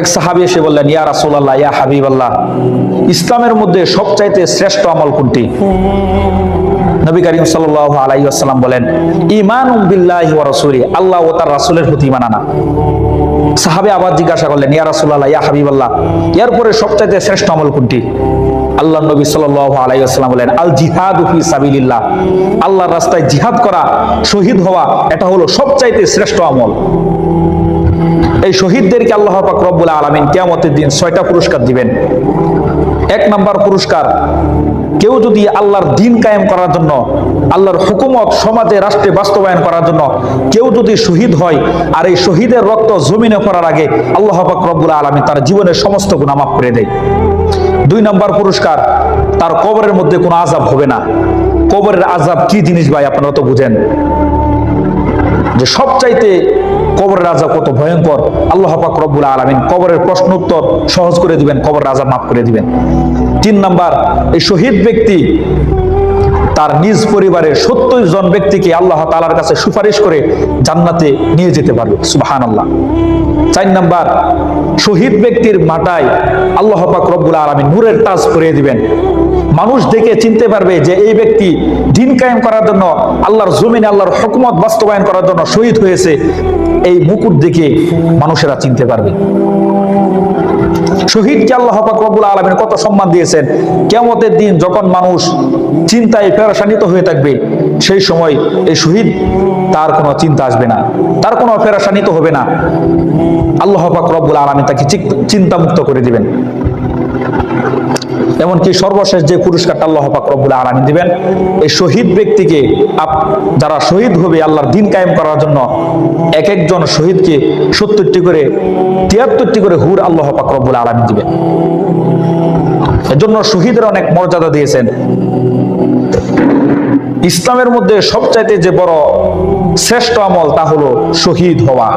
এক সাহাবি এসে বললেন, ইয়া রাসূলুল্লাহ, ইয়া হাবিবাল্লাহ, ইসলামের মধ্যে সবচাইতে শ্রেষ্ঠ আমল কোনটি? নবী করিম সাল্লাল্লাহু আলাইহি ওয়াসাল্লাম বলেন ইমান বিল্লাহি রাসূলি, আল্লাহ ও তার রাসুলের প্রতি ঈমান আনা। সাহাবে আবার জিজ্ঞাসা করলেন, ইয়া রাসূলুল্লাহ, ইয়া হাবিবাল্লাহ, এর পরে সবচাইতে শ্রেষ্ঠ আমল কোনটি? আল্লাহ নবী সাল্লাল্লাহু আলাইহি ওয়াসাল্লাম বলেন, আল জিহাদু ফি সাবিলিল্লাহ, আল্লাহর রাস্তায় জিহাদ করা, শহীদ হওয়া, এটা হলো সবচাইতে শ্রেষ্ঠ আমল। এই শহীদদেরকে আল্লাহ পাক রব্বুল আলামিন কিয়ামতের দিন ছয়টা পুরস্কার দিবেন। এক নাম্বার পুরস্কার, কেউ যদি আল্লাহর দিন কায়েম করার জন্য, আল্লাহর হুকুমত সমাজে, রাষ্ট্রে বাস্তবায়ন করার জন্য কেউ যদি শহীদ হয় আর এই শহীদের রক্ত জমিনে পড়ার আগে আল্লাহ পাক রব্বুল আলামিন তার জীবনের সমস্ত গুনাহ মাফ করে দেয়। দুই নম্বর পুরস্কার, তার কবরের মধ্যে কোনো আজাব হবে না। কবরের আজাব কি জিনিস ভাই আপনারা তো বুঝেন। যে সবচাইতে কবরের রাজা কত ভয়ঙ্কর। আল্লাহ পাক রব্বুল আলামিন কবরের প্রশ্ন উত্তর সহজ করে দিবেন, কবর রাজা মাফ করে দিবেন। তিন নাম্বার, এই শহীদ ব্যক্তি তার নিজ পরিবারের সত্তর জন ব্যক্তিকে আল্লাহ তালার কাছে সুপারিশ করে জান্নাতে নিয়ে যেতে পারবে। সুবাহান আল্লাহ চার নাম্বার, শহীদ ব্যক্তির মাটায় আল্লাহ পাক রব্বুল আলমী নূরের তাজ করিয়ে দিবেন। মানুষ দেখে চিনতে পারবে যে এই ব্যক্তি দিন কায়েম করার জন্য আল্লাহর জমিনে, আল্লাহর হকুমত বাস্তবায়ন করার জন্য শহীদ হয়েছে। এই মুকুট দেখে মানুষেরা চিনতে পারবে। শহীদকে আল্লাহ পাক রব্বুল আলমিন কত সম্মান দিয়েছেন। কেমতের দিন যখন মানুষ চিন্তায় ফেরাসানিত হয়ে থাকবে, সেই সময় এই শহীদ তার কোনো চিন্তা আসবে না, তার কোনো ফেরাসানিত হবে না। আল্লাহ পাক রব্বুল আলমিন তাকে চিন্তা মুক্ত করে দিবেন। এমনকি সর্বশেষ যে পুরস্কারটা আল্লাহ পাক রব্বুল আলামিন দিবেন, এই শহীদ ব্যক্তিকে যারা শহীদ হবে আল্লাহর দিন কায়েম করার জন্য এক একজন শহীদকে সত্তরটি করে, তিয়াত্তরটি করে হুর আল্লাহ পাক রব্বুল আলামিন দিবেন। এজন্য শহীদের অনেক মর্যাদা দিয়েছেন। ইসলামের মধ্যে সবচাইতে যে বড় শ্রেষ্ঠ আমল তা হলো শহীদ হওয়া।